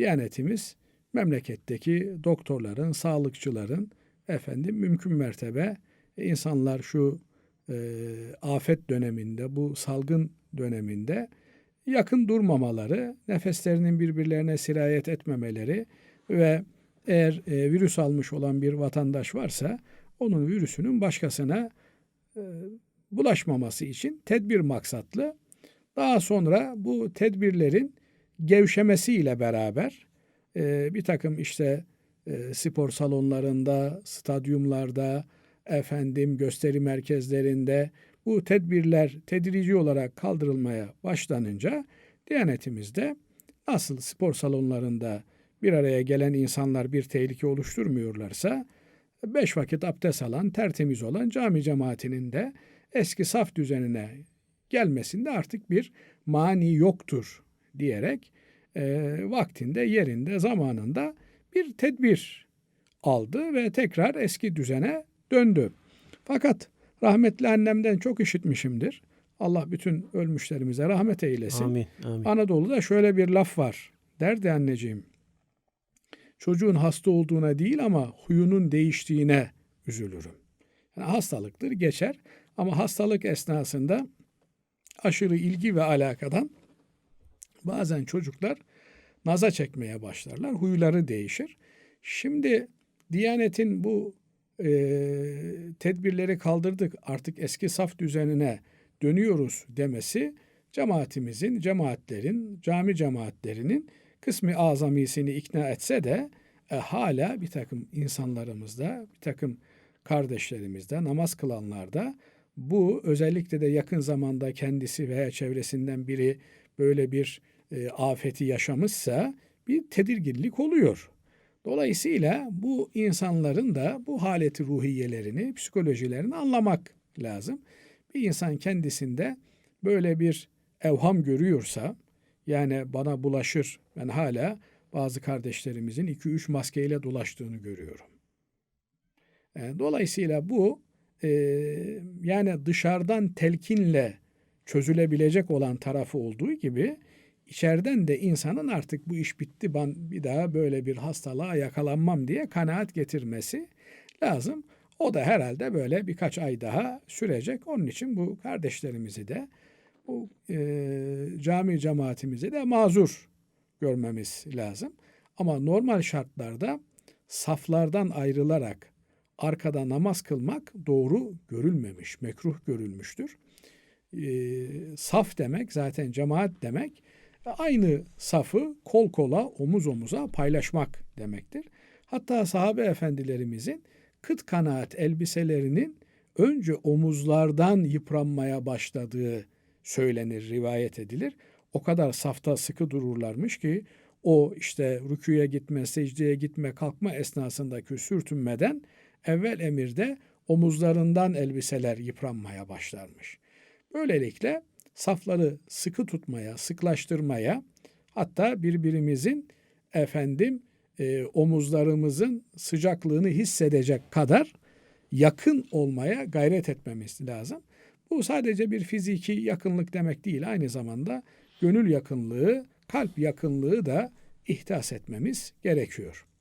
Diyanetimiz memleketteki doktorların, sağlıkçıların efendim mümkün mertebe e, insanlar şu e, afet döneminde, bu salgın döneminde yakın durmamaları, nefeslerinin birbirlerine sirayet etmemeleri ve eğer e, virüs almış olan bir vatandaş varsa onun virüsünün başkasına e, bulaşmaması için tedbir maksatlı. Daha sonra bu tedbirlerin gevşemesiyle beraber e, bir takım işte e, spor salonlarında, stadyumlarda, efendim gösteri merkezlerinde bu tedbirler tedrici olarak kaldırılmaya başlanınca Diyanetimizde nasıl spor salonlarında bir araya gelen insanlar bir tehlike oluşturmuyorlarsa beş vakit abdest alan, tertemiz olan cami cemaatinin de eski saf düzenine gelmesinde artık bir mani yoktur diyerek e, vaktinde, yerinde, zamanında bir tedbir aldı ve tekrar eski düzene döndü. Fakat rahmetli annemden çok işitmişimdir. Allah bütün ölmüşlerimize rahmet eylesin. Amin. Amin. Anadolu'da şöyle bir laf var. Derdi anneciğim. Çocuğun hasta olduğuna değil ama huyunun değiştiğine üzülürüm. Yani hastalıktır geçer ama hastalık esnasında aşırı ilgi ve alakadan bazen çocuklar naza çekmeye başlarlar. Huyları değişir. Şimdi Diyanet'in bu e, tedbirleri kaldırdık artık eski saf düzenine dönüyoruz demesi cemaatimizin, cemaatlerin, cami cemaatlerinin kısmı azamisini ikna etse de e, hala bir takım insanlarımızda, bir takım kardeşlerimizde, namaz kılanlarda bu özellikle de yakın zamanda kendisi veya çevresinden biri böyle bir e, afeti yaşamışsa bir tedirginlik oluyor. Dolayısıyla bu insanların da bu haleti ruhiyelerini, psikolojilerini anlamak lazım. Bir insan kendisinde böyle bir evham görüyorsa, yani bana bulaşır, ben hala bazı kardeşlerimizin 2-3 maskeyle dolaştığını görüyorum. E, dolayısıyla bu e, yani dışarıdan telkinle çözülebilecek olan tarafı olduğu gibi içeriden de insanın artık bu iş bitti ben bir daha böyle bir hastalığa yakalanmam diye kanaat getirmesi lazım. O da herhalde böyle birkaç ay daha sürecek. Onun için bu kardeşlerimizi de bu e, cami cemaatimizi de mazur görmemiz lazım. Ama normal şartlarda saflardan ayrılarak arkada namaz kılmak doğru görülmemiş, mekruh görülmüştür. E, saf demek zaten cemaat demek aynı safı kol kola, omuz omuza paylaşmak demektir. Hatta sahabe efendilerimizin kıt kanaat elbiselerinin önce omuzlardan yıpranmaya başladığı söylenir, rivayet edilir. O kadar safta sıkı dururlarmış ki o işte rüküye gitme, secdeye gitme, kalkma esnasındaki sürtünmeden evvel emirde omuzlarından elbiseler yıpranmaya başlarmış. Böylelikle safları sıkı tutmaya, sıklaştırmaya hatta birbirimizin efendim e, omuzlarımızın sıcaklığını hissedecek kadar yakın olmaya gayret etmemiz lazım. Bu sadece bir fiziki yakınlık demek değil. Aynı zamanda gönül yakınlığı, kalp yakınlığı da ihtas etmemiz gerekiyor.